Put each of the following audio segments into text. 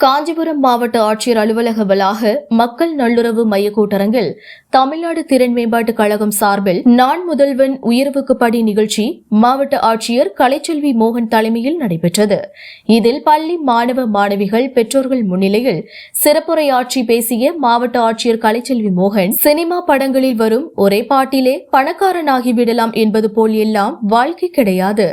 காஞ்சிபுரம் மாவட்ட ஆட்சியர் அலுவலக வளாக மக்கள் நல்லுறவு மைய கூட்டரங்கில் தமிழ்நாடு திறன் மேம்பாட்டுக் கழகம் சார்பில் நான் முதல்வன் உயர்வுக்கு படி நிகழ்ச்சி மாவட்ட ஆட்சியர் கலைச்செல்வி மோகன் தலைமையில் நடைபெற்றது. இதில் பள்ளி மாணவ மாணவிகள் பெற்றோர்கள் முன்னிலையில் சிறப்புரையாற்றி பேசிய மாவட்ட ஆட்சியர் கலைச்செல்வி மோகன் சினிமா படங்களில் வரும் ஒரே பாட்டிலே பணக்காரனாகிவிடலாம் என்பது போல் எல்லாம் வாழ்க்கை கிடையாது.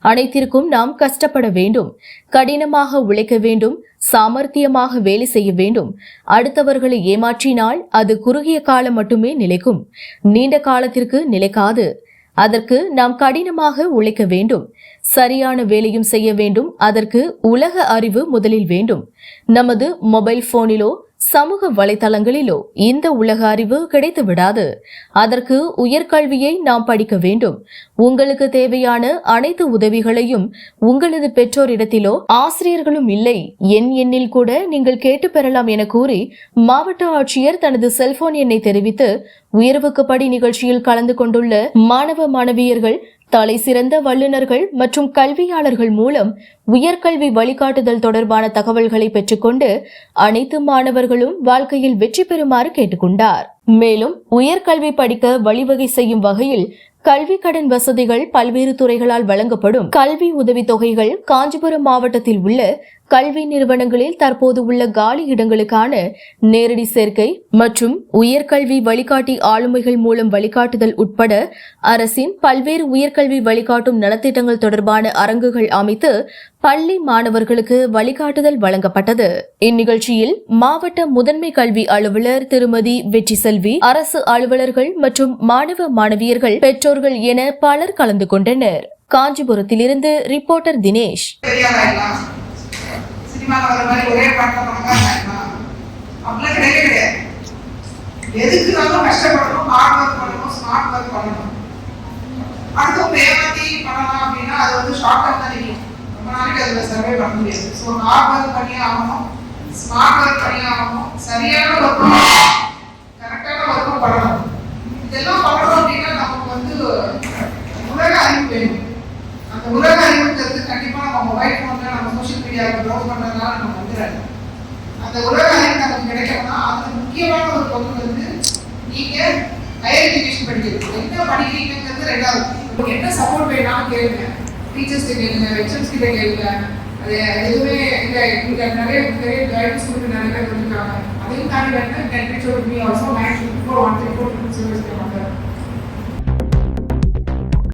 அனைத்திற்கும் நாம் கஷ்டப்பட வேண்டும். கடினமாக உழைக்க வேண்டும். சாமர்த்தியமாக வேலை செய்ய வேண்டும். அடுத்தவர்களை ஏமாற்றினால் அது குறுகிய காலம் மட்டுமே நிலைக்கும். நீண்ட காலத்திற்கு நிலைக்காது. அதற்கு நாம் கடினமாக உழைக்க வேண்டும். சரியான வேலையும் செய்ய வேண்டும். அதற்கு உலக அறிவு முதலில் வேண்டும். நமது மொபைல் போனிலோ சமூக வலைதளங்களிலோ இந்த உலக அறிவு கிடைத்து விடாது. அதற்கு உயர்கல்வியை நாம் படிக்க வேண்டும். உங்களுக்கு தேவையான அனைத்து உதவிகளையும் உங்களது பெற்றோரிடத்திலோ ஆசிரியர்களும் இல்லை. என் எண்ணில் கூட நீங்கள் கேட்டு பெறலாம் என கூறி மாவட்ட ஆட்சியர் தனது செல்போன் எண்ணை தெரிவித்து உயர்வுக்கு படி நிகழ்ச்சியில் கலந்து கொண்டுள்ள மாணவ மாணவியர்கள் தலை சிறந்த வல்லுநர்கள் மற்றும் கல்வியாளர்கள் மூலம் உயர்கல்வி வழிகாட்டுதல் தொடர்பான தகவல்களை பெற்றுக்கொண்டு அனைத்து மாணவர்களும் வாழ்க்கையில் வெற்றி பெறுமாறு கேட்டுக்கொண்டார். மேலும் உயர்கல்வி படிக்க வழிவகை செய்யும் வகையில் கல்வி கடன் வசதிகள் பல்வேறு துறைகளால் வழங்கப்படும். கல்வி உதவித் தொகைகள் காஞ்சிபுரம் மாவட்டத்தில் உள்ள கல்வி நிறுவனங்களில் தற்போது உள்ள காலி இடங்களுக்கான நேரடி சேர்க்கை மற்றும் உயர்கல்வி வழிகாட்டி ஆளுமைகள் மூலம் வழிகாட்டுதல் உட்பட அரசின் பல்வேறு உயர்கல்வி வழிகாட்டும் நலத்திட்டங்கள் தொடர்பான அரங்குகள் அமைத்து பள்ளி மாணவர்களுக்கு வழிகாட்டுதல் வழங்கப்பட்டது. இந்நிகழ்ச்சியில் மாவட்ட முதன்மை கல்வி அலுவலர் திருமதி வெற்றி செல்வி அரசு அலுவலர்கள் மற்றும் மாணவ மாணவியர்கள் பெற்றோர்கள் என பலர் கலந்து கொண்டனர். காஞ்சிபுரத்திலிருந்து ரிப்போர்ட்டர் தினேஷ். பெரியாராயிடலாம் வர மாதிரி ஒரே பாட்டில் பணக்காரனாயிடலாம் அப்படிலாம் கிடையவே கிடையாது. எதுக்குனாலும் கஷ்டப்படணும்? ஹார்ட் ஒர்க் பண்ணணும் ஸ்மார்ட் ஒர்க் பண்ணணும். அடுத்தவங்க ஏமாத்தி பண்ணலாம் அப்படின்னா அது வந்து ஷார்ட் டர்ம் தான் நிற்கும். ரொம்ப நாளைக்கு அதில் சர்வே பண்ண முடியாது. ஸோ ஹார்ட் ஒர்க் பண்ணியே ஆகணும் ஸ்மார்ட் ஒர்க் பண்ணியே ஆகணும். சரியான ஒர்க்கும் கரெக்டான ஒர்க்கும் பண்ணணும் இதெல்லாம் பண்ணணும் அப்படின்னா நமக்கு வந்து உலக அறிவு வேணும் அந்த உலக அறிவுங்கிறது கண்டிப்பா நம்ம மொபைல் ஃபோன்ல நம்ம சோஷியல் மீடியாவில் ப்ரௌஸ் பண்றதுனால அந்த உலக அறிவு நமக்கு கிடைக்கணும்னா அதுல முக்கியமான ஒரு பங்கு வந்து நீங்க ஹையர் எஜுகேஷன் படிக்கிறது என்ன படிக்கிறீங்கிறது ரெண்டாவது. உங்களுக்கு என்ன சப்போர்ட் வேணாலும் கேளுங்க. டீச்சர்ஸ் கேளுங்க ஹெச்எம்ஸ் கிட்ட கேளுங்க. அது எதுவுமே இல்லை. இங்கே நிறைய நிறைய கைடன்ஸ் கொடுத்து நிறைய பேர் இருக்காங்க அதையும் தாண்டி வந்து ten teacher me also nine four one three four சிவஸ்க்கு six